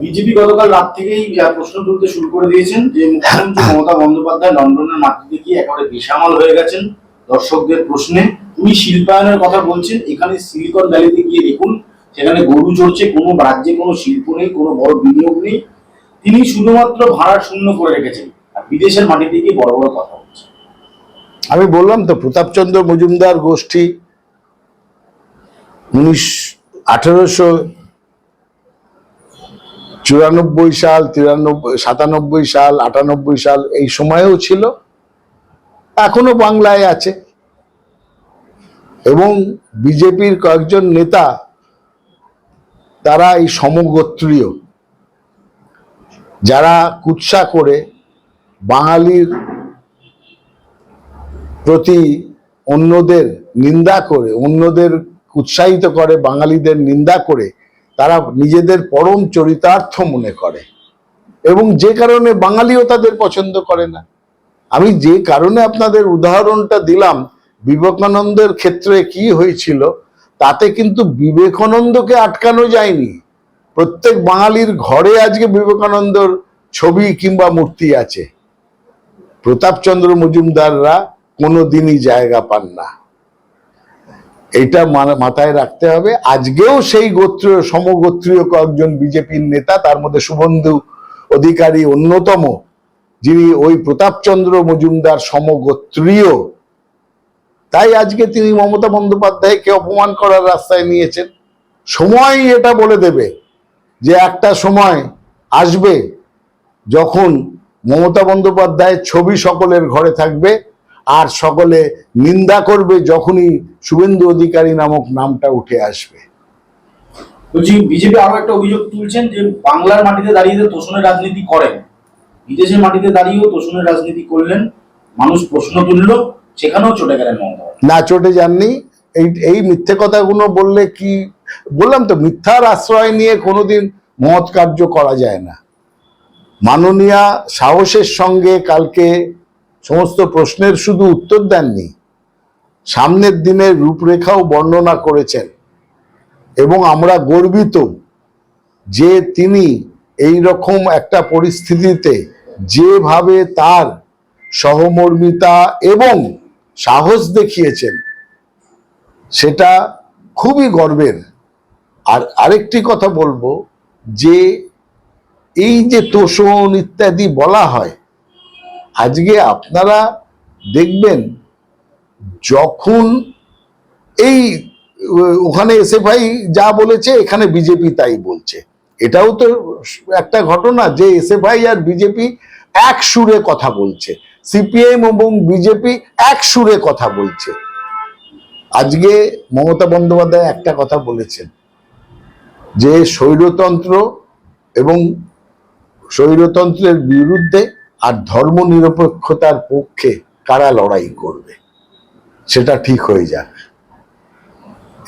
BJP গতকাল রাত থেকেই প্রশ্ন তুলতে শুরু করে দিয়েছেন যে মুখ্যমন্ত্রী মমতা বন্দ্যোপাধ্যায় লন্ডনের মাটিতে গিয়ে একেবারে বেসামাল হয়ে গেছেন দর্শকদের প্রশ্নে। তুমি শিল্পায়নের কথা বলছেন, এখানে সিলিকন ভ্যালিতে গিয়ে দেখুন, সেখানে গরু চড়ছে, কোনো রাজ্যে কোনো শিল্প নেই, কোনো বড় বিনিয়োগ নেই। তিনি শুধুমাত্র ভাড়া শূন্য করে রেখেছেন, আর বিদেশের মাটিতে গিয়ে বড় বড় কথা বলছেন। আমি বললাম তো, প্রতাপচন্দ্র মজুমদার গোষ্ঠী উনিশ আঠেরোশো চুরানব্বই সাল, তিরানব্বই, সাতানব্বই সাল, আটানব্বই সাল, এই সময়েও ছিল। এখনও বাংলায় আছে। এবং বিজেপির কয়েকজন নেতা, তারা এই সমগোত্রীয়। যারা কুৎসা করে বাঙালির প্রতি অন্যদের নিন্দা করে, অন্যদের উৎসাহিত করে, বাঙালিদের নিন্দা করে তারা নিজেদের পরম চরিতার্থ মনে করে। এবং যে কারণে বাঙালিও তাদের পছন্দ করে না। আমি যে কারণে আপনাদের উদাহরণটা দিলাম, বিবেকানন্দের ক্ষেত্রে কি হয়েছিল, তাতে কিন্তু বিবেকানন্দকে আটকানো যায়নি। প্রত্যেক বাঙালির ঘরে আজকে বিবেকানন্দর ছবি কিংবা মূর্তি আছে। প্রতাপচন্দ্র মজুমদাররা কোনোদিনই জায়গা পান না। এটা মাথায় রাখতে হবে। আজকেও সেই গোত্রীয়, সমগোত্রীয় কয়েকজন বিজেপির নেতা, তার মধ্যে শুভেন্দু অধিকারী অন্যতম, যিনি ওই প্রতাপচন্দ্র মজুমদার সমগোত্রীয়। তাই আজকে তিনি মমতা বন্দ্যোপাধ্যায়কে অপমান করার রাস্তায় নিয়েছেন। সময় এটা বলে দেবে যে একটা সময় আসবে যখন মমতা বন্দ্যোপাধ্যায়ের ছবি সকলের ঘরে থাকবে। আর সকলে নিন্দা করবে যখনই শুভেন্দু অধিকারী নামক নামটা উঠে আসবে। বলছি বিজেপি আরও একটা অভিযোগ তুলছেন যে বাংলার মাটিতে দাঁড়িয়ে তোষণের রাজনীতি করেন বিদেশের মাটিতে দাঁড়িয়েও তোষণের রাজনীতি করলেন মানুষ প্রশ্ন তুললো সেখানেও চটে গেলেন না চটে যাননি। এই এই মিথ্যে কথাগুলো বললে কি বললাম তো মিথ্যার আশ্রয় নিয়ে কোনোদিন মহৎ কার্য করা যায় না। মাননীয়া সাহসের সঙ্গে কালকে সমস্ত প্রশ্নের শুধু উত্তর দেননি, সামনের দিনের রূপরেখাও বর্ণনা করেছেন। এবং আমরা গর্বিত যে তিনি এই রকম একটা পরিস্থিতিতে যেভাবে তার সহমর্মিতা এবং সাহস দেখিয়েছেন, সেটা খুবই গর্বের। আর আরেকটি কথা বলব যে এই যে তোষণ ইত্যাদি বলা হয় আজকে আপনারা দেখবেন যখন এই, ওখানে এসএফআই যা বলেছে, এখানে বিজেপি তাই বলছে। এটাও তো একটা ঘটনা যে এসএফআই আর বিজেপি এক সুরে কথা বলছে। সিপিএম এবং বিজেপি এক সুরে কথা বলছে। আজকে মমতা বন্দ্যোপাধ্যায় একটা কথা বলেছেন যে, স্বৈরতন্ত্র এবং স্বৈরতন্ত্রের বিরুদ্ধে আর ধর্মনিরপেক্ষতার পক্ষে কারা লড়াই করবে? সেটা ঠিক হয়ে যাক।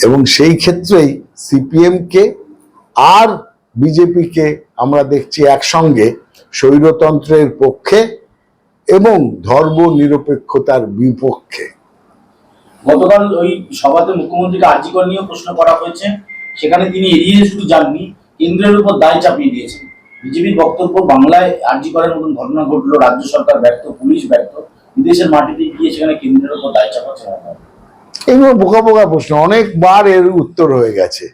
এবং সেই ক্ষেত্রেই সিপিএমকে আর বিজেপিকে আমরা দেখছি একসঙ্গে স্বৈরতন্ত্রের পক্ষে এবং ধর্ম নিরপেক্ষতার বিপক্ষে। গতকাল ওই সভাতে মুখ্যমন্ত্রীকে আর্জিকর নিয়েও প্রশ্ন করা হয়েছে। সেখানে তিনি এড়িয়ে শুধু যাননি, কেন্দ্রের উপর দায় চাপিয়ে দিয়েছেন। বিজেপির বক্তব্য বাংলায় আর্জিকরের মতন ঘটনা ঘটলো, রাজ্য সরকার ব্যর্থ, পুলিশ ব্যর্থ, বিদেশের মাটিতে গিয়ে সেখানে কেন্দ্রের উপর দায় চাপাচ্ছে মমতা। এগুলো বোকা বোকা প্রশ্ন, অনেকবার এর উত্তর হয়ে গেছে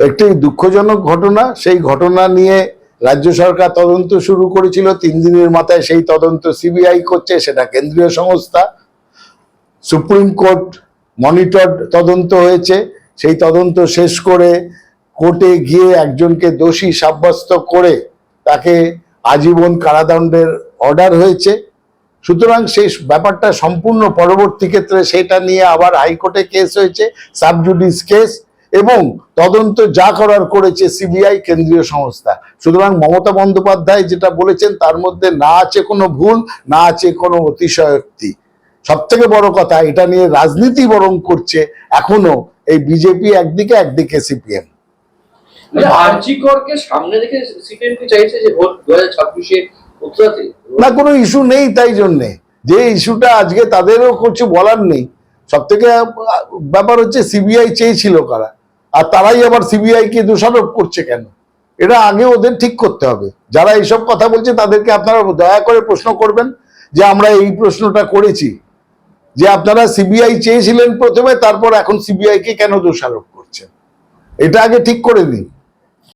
একটি দুঃখজনক ঘটনা, সেই ঘটনা নিয়ে রাজ্য সরকার তদন্ত শুরু করেছিল, তিন দিনের মাথায় সেই তদন্ত সিবিআই করছে, সেটা কেন্দ্রীয় সংস্থা সুপ্রিম কোর্ট মনিটর তদন্ত হয়েছে, সেই তদন্ত শেষ করে কোর্টে গিয়ে একজনকে দোষী সাব্যস্ত করে তাকে আজীবন কারাদণ্ডের অর্ডার হয়েছে। সুতরাং সেই ব্যাপারটা সম্পূর্ণ পরবর্তী ক্ষেত্রে সেটা নিয়ে আবার হাইকোর্টে কেস হয়েছে, সাবজুডিস কেস, এবং তদন্ত যা করার করেছে সিবিআই কেন্দ্রীয় সংস্থা। সুতরাং মমতা বন্দ্যোপাধ্যায় যেটা বলেছেন, তার মধ্যে না আছে কোনো ভুল, না আছে কোনো অতিশয়োক্তি। সব থেকে বড় কথা, এটা নিয়ে রাজনীতি বরং করছে এখনও এই বিজেপি, একদিকে একদিকে সিপিএম। আর্জিকরকে সামনে রেখে চাইছে যে ভোট দু হাজার ছাব্বিশে উত্তরাতে। না, কোনো ইস্যু নেই তাই জন্যে। যে ইস্যুটা আজকে তাদেরও কিছু বলার নেই। সব থেকে ব্যাপার হচ্ছে সিবিআই চেয়েছিল কারা। আর তারাই আবার সিবিআই কে দোষারোপ করছে কেন? এটা আগে ওদের ঠিক করতে হবে। যারা এইসব কথা বলছে তাদেরকে আপনারা দয়া করে প্রশ্ন করবেন যে আমরা এই প্রশ্নটা করেছি। যে আপনারা সিবিআই চেয়েছিলেন প্রথমে, তারপর এখন সিবিআই কে কেন দোষারোপ করছেন? এটা আগে ঠিক করে নিন